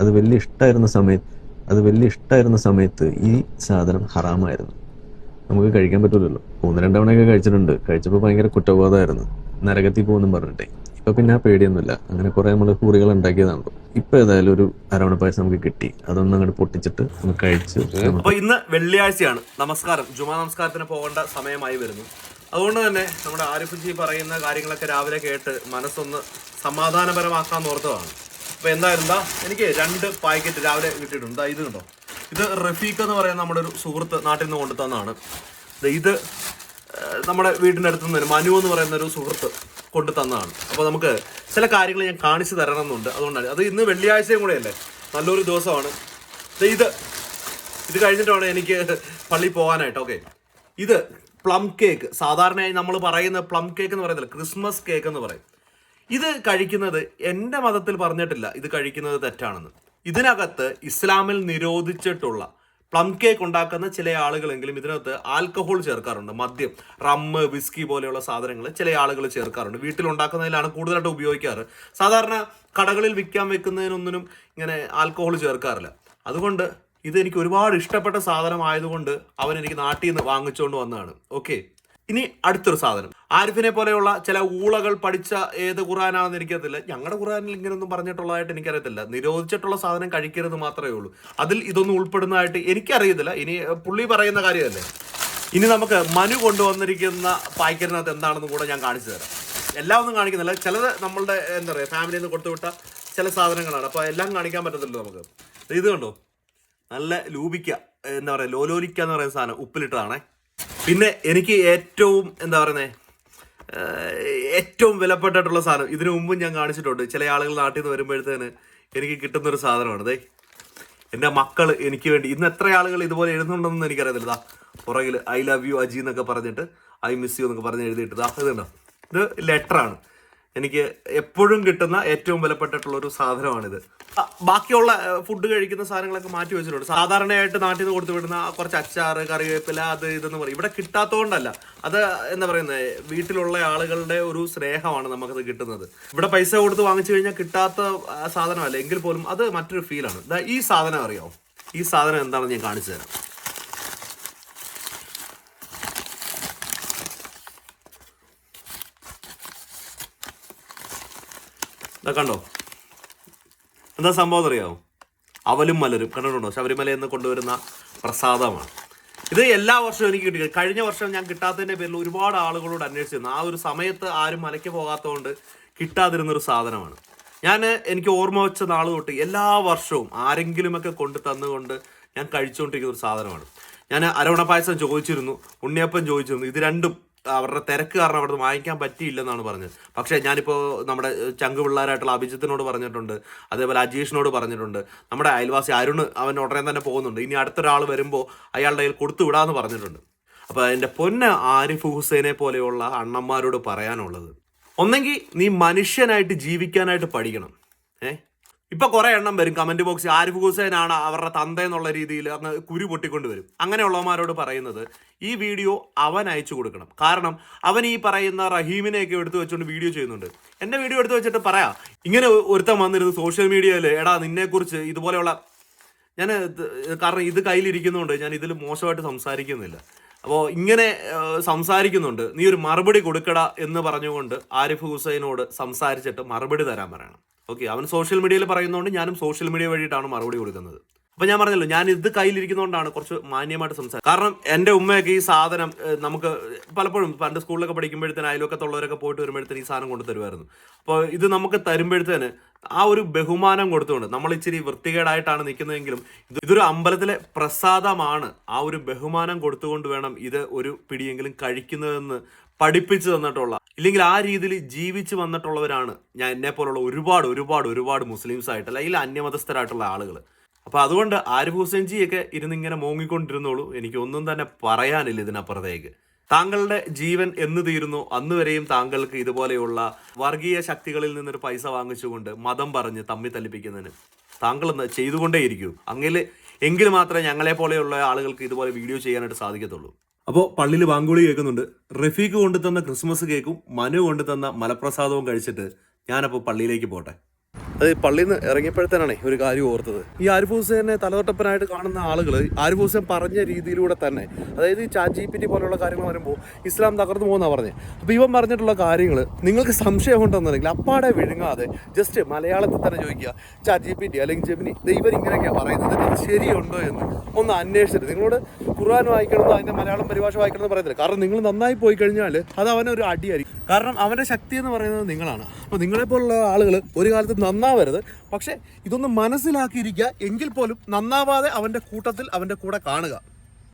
അത് വലിയ ഇഷ്ടമായിരുന്ന സമയത്ത് അത് വലിയ ഇഷ്ടമായിരുന്ന സമയത്ത് ഈ സാധനം ഹറാമായിരുന്നു. നമുക്ക് കഴിക്കാൻ പറ്റില്ലല്ലോ മൂന്ന് രണ്ടവണയൊക്കെ കഴിച്ചിട്ടുണ്ട്. കഴിച്ചപ്പോൾ ഭയങ്കര കുറ്റബോധമായിരുന്നു. നരകത്തിൽ പോകുന്നു പറഞ്ഞിട്ടേ. ഇപ്പൊ പിന്നെ ആ പേടിയൊന്നുമില്ല. അങ്ങനെ കുറെ നമ്മൾ കുറികൾ ഉണ്ടാക്കിയതാണല്ലോ. ഇപ്പൊ ഏതായാലും ഒരു അരവണ പായസം നമുക്ക് കിട്ടി. അതൊന്നും അങ്ങോട്ട് പൊട്ടിച്ചിട്ട് നമുക്ക് കഴിച്ച് അപ്പോൾ അപ്പൊ ഇന്ന് വെള്ളിയാഴ്ചയാണ്. നമസ്കാരം. ജുമാ നമസ്കാരത്തിന് പോകേണ്ട സമയമായി വരുന്നു. അതുകൊണ്ട് തന്നെ നമ്മുടെ ആരിഫ് ജി പറയുന്ന കാര്യങ്ങളൊക്കെ രാവിലെ കേട്ട് മനസ്സൊന്ന് സമാധാനപരമാക്കാൻ ഓർത്തതാണ്. അപ്പൊ എന്തായാലും എന്താ എനിക്ക് രണ്ട് പാക്കറ്റ് രാവിലെ കിട്ടിയിട്ടുണ്ട്. ഇത് കണ്ടോ? ഇത് റഫീഖ് എന്ന് പറയുന്ന നമ്മുടെ ഒരു സുഹൃത്ത് നാട്ടിൽ നിന്ന് കൊണ്ടു ഇത് നമ്മുടെ വീടിന്റെ അടുത്ത് നിന്ന് മനു എന്ന് പറയുന്ന ഒരു സുഹൃത്ത് കൊണ്ടു തന്നതാണ് അപ്പോൾ നമുക്ക് ചില കാര്യങ്ങൾ ഞാൻ കാണിച്ചു തരണം എന്നുണ്ട് അതുകൊണ്ടാണ്. അത് ഇന്ന് വെള്ളിയാഴ്ചയും കൂടെയല്ലേ നല്ലൊരു ദിവസമാണ്. ഇത് ഇത് കഴിഞ്ഞിട്ടാണ് എനിക്ക് പള്ളി പോകാനായിട്ട്. ഓക്കെ. ഇത് പ്ലം കേക്ക്. സാധാരണയായി നമ്മൾ പറയുന്ന പ്ലം കേക്ക് എന്ന് പറയുന്നില്ല? ക്രിസ്മസ് കേക്ക് എന്ന് പറയും. ഇത് കഴിക്കുന്നത് എന്റെ മതത്തിൽ പറഞ്ഞിട്ടില്ല. ഇത് കഴിക്കുന്നത് തെറ്റാണെന്ന്. ഇതിനകത്ത് ഇസ്ലാമിൽ നിരോധിച്ചിട്ടുള്ള പ്ലം കേക്ക് ഉണ്ടാക്കുന്ന ചില ആളുകളെങ്കിലും ഇതിനകത്ത് ആൽക്കഹോൾ ചേർക്കാറുണ്ട്. മദ്യം റമ്മ് വിസ്കി പോലെയുള്ള സാധനങ്ങൾ ചില ആളുകൾ ചേർക്കാറുണ്ട്. വീട്ടിലുണ്ടാക്കുന്നതിലാണ് കൂടുതലായിട്ട് ഉപയോഗിക്കാറ്. സാധാരണ കടകളിൽ വിൽക്കാൻ വെക്കുന്നതിനൊന്നിനും ഇങ്ങനെ ആൽക്കഹോൾ ചേർക്കാറില്ല. അതുകൊണ്ട് ഇത് എനിക്ക് ഒരുപാട് ഇഷ്ടപ്പെട്ട സാധനമായതുകൊണ്ട് അവൻ എനിക്ക് നാട്ടിൽ നിന്ന് വാങ്ങിച്ചുകൊണ്ട് വന്നതാണ്. ഓക്കെ. ഇനി അടുത്തൊരു സാധനം. ആരിഫിനെ പോലെയുള്ള ചില ഊളകൾ പഠിച്ച ഏത് ഖുറാനാണെന്ന് എനിക്കറിയത്തില്ല. ഞങ്ങളുടെ ഖുറാനിൽ ഇങ്ങനെയൊന്നും പറഞ്ഞിട്ടുള്ളതായിട്ട് എനിക്കറിയത്തില്ല. നിരോധിച്ചിട്ടുള്ള സാധനം കഴിക്കരുത് മാത്രമേ ഉള്ളൂ. അതിൽ ഇതൊന്നും ഉൾപ്പെടുന്നതായിട്ട് എനിക്കറിയത്തില്ല. ഇനി പുള്ളി പറയുന്ന കാര്യമല്ലേ? ഇനി നമുക്ക് മനു കൊണ്ടുവന്നിരിക്കുന്ന പായ്ക്കറ്റിനകത്ത് എന്താണെന്ന് കൂടെ ഞാൻ കാണിച്ചു തരാം. എല്ലാം ഒന്നും കാണിക്കുന്നില്ല. ചിലത് നമ്മളുടെ എന്താ പറയുക ഫാമിലിയിൽ നിന്ന് കൊടുത്തുവിട്ട ചില സാധനങ്ങളാണ്. അപ്പോൾ എല്ലാം കാണിക്കാൻ പറ്റത്തില്ല നമുക്ക്. ഇത് കണ്ടോ? നല്ല ലൂപിക്ക എന്താ പറയുക ലോലോലിക്ക എന്ന് പറയുന്ന സാധനം ഉപ്പിലിട്ടതാണേ. പിന്നെ എനിക്ക് ഏറ്റവും എന്താ പറയുന്നത് ഏറ്റവും വിലപ്പെട്ടിട്ടുള്ള സാധനം. ഇതിനു മുമ്പും ഞാൻ കാണിച്ചിട്ടുണ്ട്. ചില ആളുകൾ നാട്ടിൽ നിന്ന് വരുമ്പോഴത്തേന് എനിക്ക് കിട്ടുന്ന ഒരു സാധനമാണ്. ദേ എന്റെ മക്കൾ എനിക്ക് വേണ്ടി. ഇന്ന് എത്ര ആളുകൾ ഇതുപോലെ എഴുതുന്നുണ്ടെന്ന് എനിക്കറിയത്തില്ല. പുറകിൽ ഐ ലവ് യു അജി എന്നൊക്കെ പറഞ്ഞിട്ട് ഐ മിസ് യു എന്നൊക്കെ പറഞ്ഞ് എഴുതിയിട്ട്. ഇതുണ്ടോ? ഇത് ലെറ്ററാണ് എനിക്ക് എപ്പോഴും കിട്ടുന്ന ഏറ്റവും വിലപ്പെട്ടിട്ടുള്ള ഒരു സാധനമാണിത്. ബാക്കിയുള്ള ഫുഡ് കഴിക്കുന്ന സാധനങ്ങളൊക്കെ മാറ്റി വെച്ചിട്ടുണ്ട്. സാധാരണയായിട്ട് നാട്ടിൽ നിന്ന് കൊടുത്തു വിടുന്ന കുറച്ച് അച്ചാറ് കറിവേപ്പില അത് ഇതെന്ന് പറയും. ഇവിടെ കിട്ടാത്തതുകൊണ്ടല്ല അത് എന്താ പറയുന്നത് വീട്ടിലുള്ള ആളുകളുടെ ഒരു സ്നേഹമാണ് നമുക്കത് കിട്ടുന്നത്. ഇവിടെ പൈസ കൊടുത്ത് വാങ്ങിച്ചു കഴിഞ്ഞാൽ കിട്ടാത്ത സാധനമല്ല. എങ്കിൽ പോലും അത് മറ്റൊരു ഫീലാണ് ഈ സാധനം അറിയാമോ ഈ സാധനം എന്താണെന്ന് ഞാൻ കാണിച്ചു തരാം. കണ്ടോ? എന്താ സംഭവം അറിയാമോ അവലും മലരും. കണ്ടിട്ടുണ്ടോ? ശബരിമലയിൽ നിന്ന് കൊണ്ടുവരുന്ന പ്രസാദമാണ്. ഇത് എല്ലാ വർഷവും എനിക്ക് കിട്ടി. കഴിഞ്ഞ വർഷം ഞാൻ കിട്ടാത്തതിന്റെ പേരിൽ ഒരുപാട് ആളുകളോട് അന്വേഷിച്ചിരുന്നു. ആ ഒരു സമയത്ത് ആരും മലയ്ക്ക് പോകാത്തതുകൊണ്ട് കിട്ടാതിരുന്നൊരു സാധനമാണ്. ഞാൻ എനിക്ക് ഓർമ്മ വെച്ച നാൾ തൊട്ട് എല്ലാ വർഷവും ആരെങ്കിലുമൊക്കെ കൊണ്ട് തന്നുകൊണ്ട് ഞാൻ കഴിച്ചുകൊണ്ടിരിക്കുന്ന ഒരു സാധനമാണ്. ഞാൻ അരവണ പായസം ചോദിച്ചിരുന്നു. ഉണ്ണിയപ്പം ചോദിച്ചിരുന്നു. ഇത് രണ്ടും അവരുടെ തിരക്ക് കാരണം അവിടെ വാങ്ങിക്കാൻ പറ്റിയില്ലെന്നാണ് പറഞ്ഞത്. പക്ഷേ ഞാനിപ്പോൾ നമ്മുടെ ഏഹ്, ചങ്ക് പിള്ളേരായിട്ടുള്ള അഭിജിത്തിനോട് പറഞ്ഞിട്ടുണ്ട്. അതേപോലെ അജീഷിനോട് പറഞ്ഞിട്ടുണ്ട്. നമ്മുടെ അയൽവാസി അരുൺ അവൻ ഉടനെ തന്നെ പോകുന്നുണ്ട്. ഇനി അടുത്തൊരാൾ വരുമ്പോൾ അയാളുടെ കയ്യിൽ കൊടുത്തു വിടാമെന്ന് പറഞ്ഞിട്ടുണ്ട്. അപ്പോൾ എന്റെ പൊന്ന ആരിഫ് ഹുസൈനെ പോലെയുള്ള അണ്ണന്മാരോട് പറയാനുള്ളത് ഒന്നെങ്കിൽ നീ മനുഷ്യനായിട്ട് ജീവിക്കാനായിട്ട് പഠിക്കണം. ഏ? ഇപ്പൊ കുറെ എണ്ണം വരും കമന്റ് ബോക്സിൽ ആരിഫ് ഹുസൈൻ ആണ് അവരുടെ തന്ത എന്നുള്ള രീതിയിൽ അങ്ങ് കുരു പൊട്ടിക്കൊണ്ട് വരും. അങ്ങനെയുള്ളവന്മാരോട് പറയുന്നത് ഈ വീഡിയോ അവൻ അയച്ചു കൊടുക്കണം. കാരണം അവൻ ഈ പറയുന്ന റഹീമിനെയൊക്കെ എടുത്തു വെച്ചുകൊണ്ട് വീഡിയോ ചെയ്യുന്നുണ്ട്. എന്റെ വീഡിയോ എടുത്തു വെച്ചിട്ട് പറയാം ഇങ്ങനെ ഒരുത്തൻ വന്നിരുന്നു സോഷ്യൽ മീഡിയയിൽ എടാ നിന്നെക്കുറിച്ച് ഇതുപോലെയുള്ള ഞാൻ കാരണം ഇത് കയ്യിലിരിക്കുന്നതുകൊണ്ട് ഞാൻ ഇതിൽ മോശമായിട്ട് സംസാരിക്കുന്നില്ല. അപ്പോൾ ഇങ്ങനെ സംസാരിക്കുന്നുണ്ട്. നീ ഒരു മറുപടി കൊടുക്കട എന്ന് പറഞ്ഞുകൊണ്ട് ആരിഫ് ഹുസൈനോട് സംസാരിച്ചിട്ട് മറുപടി തരാൻ പറയണം. ഓക്കെ അവൻ സോഷ്യൽ മീഡിയയിൽ പറയുന്നതുകൊണ്ട് ഞാനും സോഷ്യൽ മീഡിയ വഴിയിട്ടാണ് മറുപടി കൊടുക്കുന്നത്. അപ്പൊ ഞാൻ പറഞ്ഞല്ലോ ഞാൻ ഇത് കയ്യിലിരിക്കുന്നതുകൊണ്ടാണ് കുറച്ച് മാന്യമായിട്ട് സംസാരം കാരണം എന്റെ ഉമ്മയൊക്കെ ഈ സാധനം നമുക്ക് പലപ്പോഴും പണ്ട് സ്കൂളിലൊക്കെ പഠിക്കുമ്പോഴത്തേന് അയൽവക്കത്തുള്ളവരൊക്കെ പോയിട്ട് വരുമ്പോഴത്തേന് ഈ സാധനം കൊണ്ടു തരുമായിരുന്നു അപ്പോൾ ഇത് നമുക്ക് തരുമ്പോഴത്തേന് ആ ഒരു ബഹുമാനം കൊടുത്തുകൊണ്ട് നമ്മൾ ഇച്ചിരി വൃത്തികേടായിട്ടാണ് നിൽക്കുന്നതെങ്കിലും ഇത് ഇതൊരു അമ്പലത്തിലെ പ്രസാദമാണ്. ആ ഒരു ബഹുമാനം കൊടുത്തുകൊണ്ട് വേണം ഇത് ഒരു പിടിയെങ്കിലും കഴിക്കുന്നതെന്ന് പഠിപ്പിച്ചു തന്നിട്ടുള്ള. ഇല്ലെങ്കിൽ ആ രീതിയിൽ ജീവിച്ചു വന്നിട്ടുള്ളവരാണ് ഞാൻ എന്നെ പോലുള്ള ഒരുപാട് ഒരുപാട് ഒരുപാട് മുസ്ലിംസ് ആയിട്ട് അല്ലെങ്കിൽ അന്യമതസ്ഥരായിട്ടുള്ള ആളുകൾ. അപ്പോൾ അതുകൊണ്ട് ആരിഫ് ഹുസൈൻ ജിയൊക്കെ ഇരുന്ന് ഇങ്ങനെ മോങ്ങിക്കൊണ്ടിരുന്നോളൂ. എനിക്ക് ഒന്നും തന്നെ പറയാനില്ല ഇതിനപ്പുറത്തേക്ക്. താങ്കളുടെ ജീവൻ എന്ന് തീരുന്നു. അന്ന് വരെയും താങ്കൾക്ക് ഇതുപോലെയുള്ള വർഗീയ ശക്തികളിൽ നിന്നൊരു പൈസ വാങ്ങിച്ചുകൊണ്ട് മതം പറഞ്ഞ് തമ്മി തല്ലിപ്പിക്കുന്നതിന് താങ്കൾ ഒന്ന് ചെയ്തുകൊണ്ടേയിരിക്കൂ. അങ്ങനെ എങ്കിൽ മാത്രമേ ഞങ്ങളെ പോലെയുള്ള ആളുകൾക്ക് ഇതുപോലെ വീഡിയോ ചെയ്യാനായിട്ട് സാധിക്കത്തുള്ളൂ. അപ്പോൾ പള്ളിയിൽ ബാങ്കുളി കേൾക്കുന്നുണ്ട്. റഫീഖ് കൊണ്ടുതന്ന ക്രിസ്മസ് കേക്കും മനു കൊണ്ടുതന്ന മലപ്രസാദവും കഴിച്ചിട്ട് ഞാനപ്പോൾ പള്ളിയിലേക്ക് പോട്ടെ. അത് പള്ളിയിൽ നിന്ന് ഇറങ്ങിയപ്പോഴത്തേനാണ് ഒരു കാര്യം ഓർത്തത്. ഈ ആരിഫ് ഹുസൈനെ തലതൊട്ടപ്പനായിട്ട് കാണുന്ന ആളുകൾ ആരിഫ് ഹുസൈൻ പറഞ്ഞ രീതിയിലൂടെ തന്നെ അതായത് ഈ ചാറ്റ് ജി പി ടി പോലുള്ള കാര്യങ്ങൾ വരുമ്പോൾ ഇസ്ലാം തകർന്നു പോകുന്നതാണ് പറഞ്ഞത് അപ്പോൾ ഇവൻ പറഞ്ഞിട്ടുള്ള കാര്യങ്ങൾ നിങ്ങൾക്ക് സംശയം ഉണ്ടെന്നുണ്ടെങ്കിൽ അപ്പാടെ വിഴുങ്ങാതെ ജസ്റ്റ് മലയാളത്തിൽ തന്നെ ചോദിക്കുക ചാറ്റ് ജി പി ടി അല്ലെങ്കിൽ ജെമിനി ഇവർ ഇങ്ങനെയൊക്കെയാണ് പറയുന്നത് ഇത് ശരിയുണ്ടോ എന്ന് ഒന്ന് അന്വേഷിച്ചിട്ട് നിങ്ങളോട് ഖുർആൻ വായിക്കണമെന്നോ അതിന്റെ മലയാളം പരിഭാഷ വായിക്കണമെന്ന് പറയുന്നില്ല കാരണം നിങ്ങൾ നന്നായി പോയി കഴിഞ്ഞാൽ അത് അവനൊരു അടിയായിരിക്കും. കാരണം അവന്റെ ശക്തി എന്ന് പറയുന്നത് നിങ്ങളാണ്. അപ്പോൾ നിങ്ങളെപ്പോലുള്ള ആളുകൾ ഒരു കാലത്ത് നന്നാവരുത്. പക്ഷേ ഇതൊന്ന് മനസ്സിലാക്കിയിരിക്കുക എങ്കിൽ പോലും നന്നാവാതെ അവന്റെ കൂട്ടത്തിൽ അവന്റെ കൂടെ കാണുക.